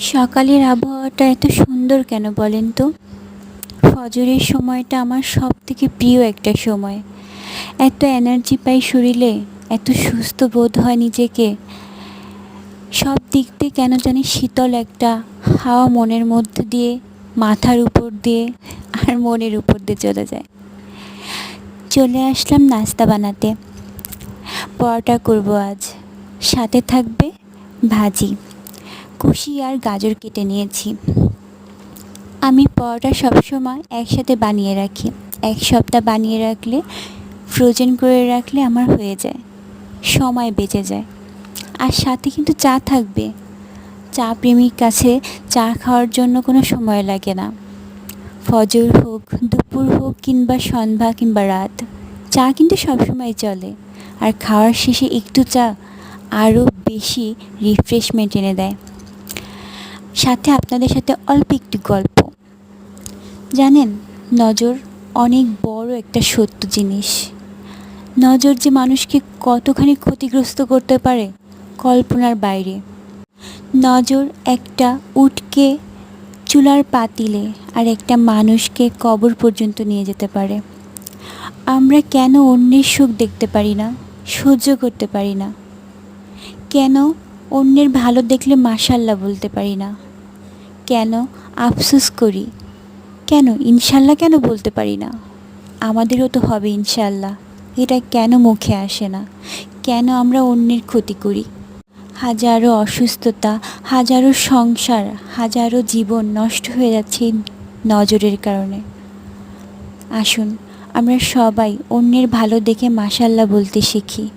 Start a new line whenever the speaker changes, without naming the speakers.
সকালের আবহাওয়াটা এত সুন্দর কেন বলেন তো? ফজরের সময়টা আমার সব থেকে প্রিয় একটা সময়। এত এনার্জি পাই শরীরে, এত সুস্থ বোধ হয় নিজেকে। সব দিক দিয়ে কেন জানি শীতল একটা হাওয়া মনের মধ্যে দিয়ে, মাথার উপর দিয়ে আর মনের উপর দিয়ে চলে যায়। চলে আসলাম নাস্তা বানাতে। পরোটা করব আজ। সাথে থাকবে ভাজি। কুশি আর গাজর কেটে নিয়েছি। আমি পরোটা সবসময় একসাথে বানিয়ে রাখি। এক সপ্তাহ বানিয়ে রাখলে ফ্রোজেন করে রাখলে আমার হয়ে যায়। সময় বেঁচে যায়। আর সাথে কিন্তু চা থাকবে। চা প্রেমীর কাছে চা খাওয়ার জন্য কোনো সময় লাগে না। ফজর হোক, দুপুর হোক কিংবা সন্ধ্যা কিংবা রাত, চা কিন্তু সবসময় চলে। আর খাওয়ার শেষে একটু চা আরও বেশি রিফ্রেশমেন্ট এনে দেয়। সাথে আপনাদের সাথে অল্প একটু গল্প। জানেন, নজর অনেক বড় একটা সত্য জিনিস। নজর যে মানুষকে কতখানি ক্ষতিগ্রস্ত করতে পারে, কল্পনার বাইরে। নজর একটা উটকে চুলার পাতিলে আর একটা মানুষকে কবর পর্যন্ত নিয়ে যেতে পারে। আমরা কেন অন্যের সুখ দেখতে পারি না, সহ্য করতে পারি না? কেন অন্যের ভালো দেখলে মাশাল্লাহ বলতে পারি না। কেন? আফসোস করি। কেন? ইনশাল্লাহ কেন বলতে পারি না? আমাদেরও তো হবে ইনশাল্লাহ এটা কেন মুখে আসে না? কেন আমরা অন্যের ক্ষতি করি? হাজারো অসুস্থতা, হাজারো সংসার, হাজারো জীবন নষ্ট হয়ে যাচ্ছে নজরের কারণে। আসুন, আমরা সবাই অন্যের ভালো দেখে মাশাল্লাহ বলতে শিখি।